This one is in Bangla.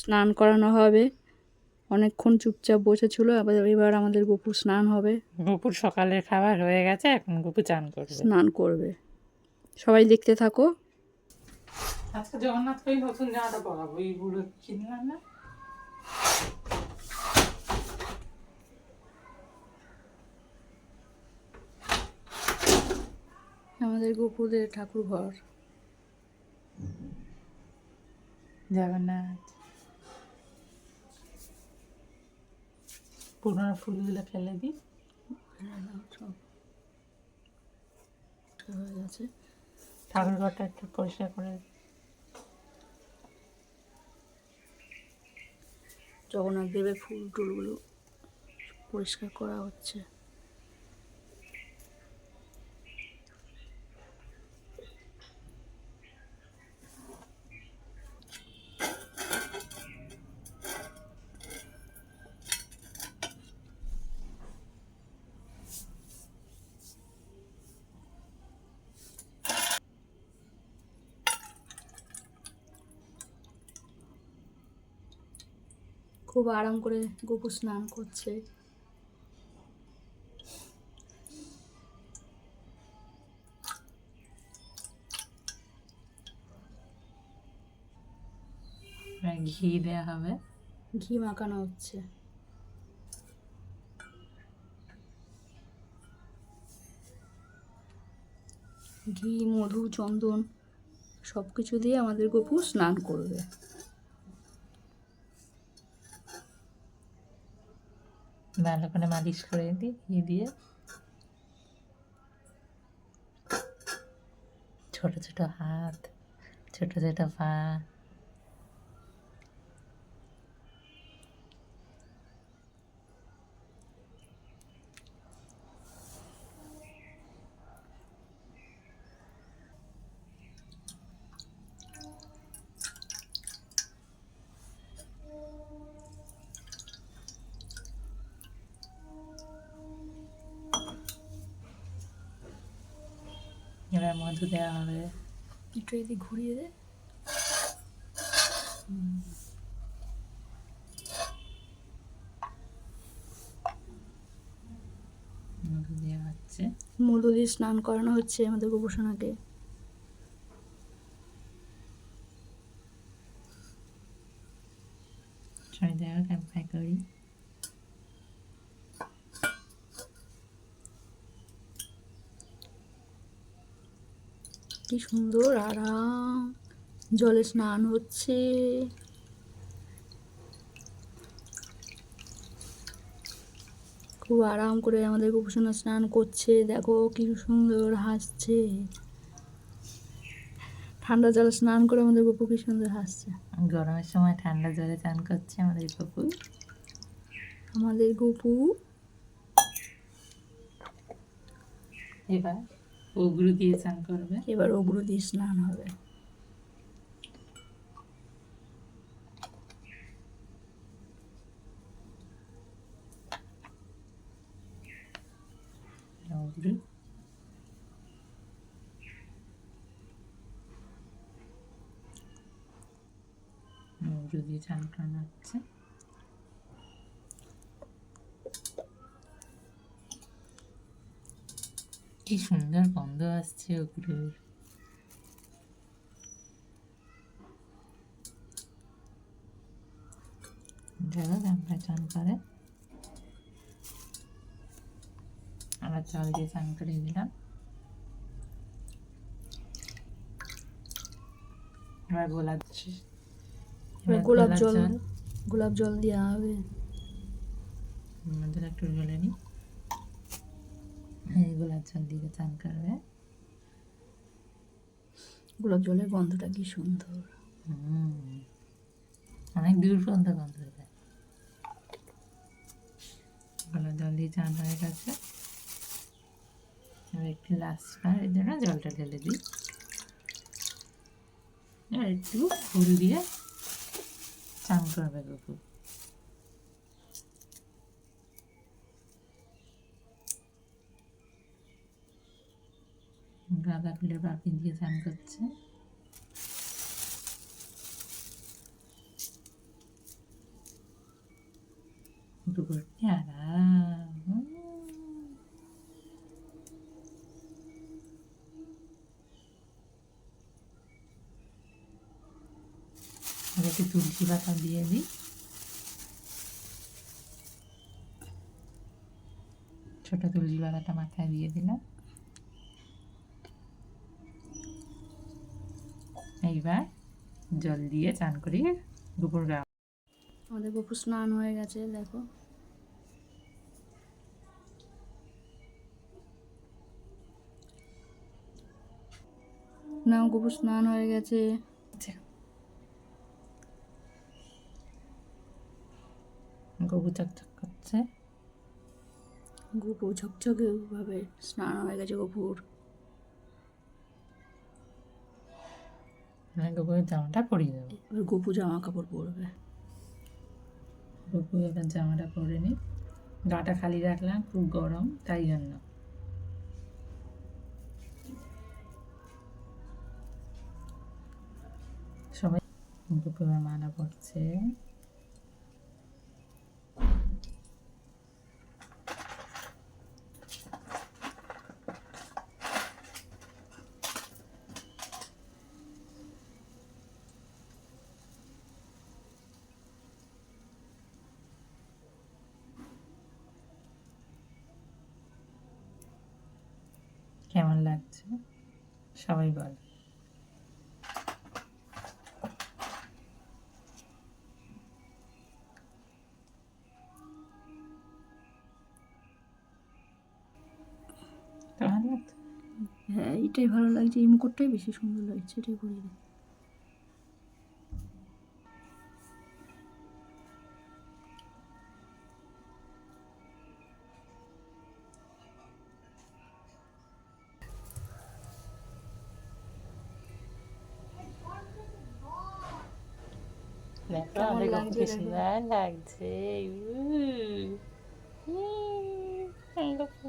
স্নান করানো হবে। অনেকক্ষণ চুপচাপ বসেছিল আবার এবার আমাদের গপু স্নান হবে। দুপুর সকালের খাবার হয়ে গেছে এখন গুপু চান করবে। স্নান করবে। সবাই দেখতে থাকো। আজকে জগন্নাথকে ওই নতুন জামাটা পরাবো? এইগুলো কিনলাম না। আমাদের গপুদের ঠাকুর ঘর জগন্নাথ। পুরোনো ফুলগুলো ফেলে দিই। হয়ে গেছে ঠাকুর ঘরটা একটু পরিষ্কার করে জগন্নাথ দেবের ফুল টুলগুলো পরিষ্কার করা হচ্ছে। খুব আরাম করে গপু স্নান করছে। এবার ঘি দেওয়া হবে। ঘি মাখানো হচ্ছে। ঘি মধু চন্দন সব কিছু দিয়ে আমাদের গপু স্নান করবে। ভালো করে মালিশ করে দিই ঘি দিয়ে। ছোট ছোট হাত ছোট ছোট পা। এবার মধু দেওয়া হবে। একটু এদিকে ঘুরিয়ে দে মধু দেওয়া হচ্ছে। মধু দিয়ে স্নান করানো হচ্ছে আমাদের গোপসোনাকে ছয় দেওয়া ক্যাম্পাই করি কি সুন্দর আরাম জলে স্নান হচ্ছে। খুব আরাম করে আমাদের গোপসোনা স্নান করছে। দেখো কি সুন্দর হাসছে। ঠান্ডা জলে স্নান করে আমাদের গপু কি সুন্দর হাসছে। গরমের সময় ঠান্ডা জলে চান করছে আমাদের কুকুর আমাদের গপু। এবার ওগুলো দিয়ে চান করবে। এবার ওগুলো দিয়ে স্নান হবে। ওগুলো দিয়ে চান করানো হচ্ছে। কি সুন্দর গন্ধ আসছে ওগুলোর দেখো আমরা চান করে আবার জল দিয়ে চান করে দিলাম এবার গোলাপ গোলাপ জল গোলাপ জল দেওয়া হবে আমাদের একটু জলে নিই এই গোলাপ জল দিয়ে চান করবে। গোলাপ জলের গন্ধটা কি সুন্দর। অনেক দূর পর্যন্ত গন্ধ হয়ে যায়। গোলাপ জল দিয়ে চান হয়ে গেছে। এবার একটু লাস্ট বার এর জন্য জলটা ঢেলে দিই। এবার একটু ফুল দিয়ে চান করবে কুকুর গাঁদা ফুলের বাপি দিয়ে স্নান করছে। দুপুর আরাম। একটু তুলসী পাতা দিয়ে দিই। ছোটো তুলসী পাতাটা মাথায় দিয়ে দিলাম। এইবার জল দিয়ে চান করিয়ে দুপুর গা আমাদের গপু স্নান হয়ে গেছে দেখো। না গপু স্নান হয়ে গেছে। গবু চকচক করছে। গপু ঝকঝকে ভাবে স্নান হয়ে গেছে গপুর। গপুরের জামাটা পরিয়ে দেবো। এবার গপু জামা কাপড় পরবে। গোপু এবার জামাটা পরে নি। গাটা খালি রাখলাম খুব গরম তাই জন্য। সবাই গপু এবার মানা পড়ছে কেমন লাগছে? সবাই বল। হ্যাঁ এটাই ভালো লাগছে। এই মুকুটটাই বেশি সুন্দর লাগছে এটাই পরিয়ে দে দেখো কেমন আমাদের লাগছে গপুকে দেখো। সুন্দর লাগছে উহ। উহ, গপু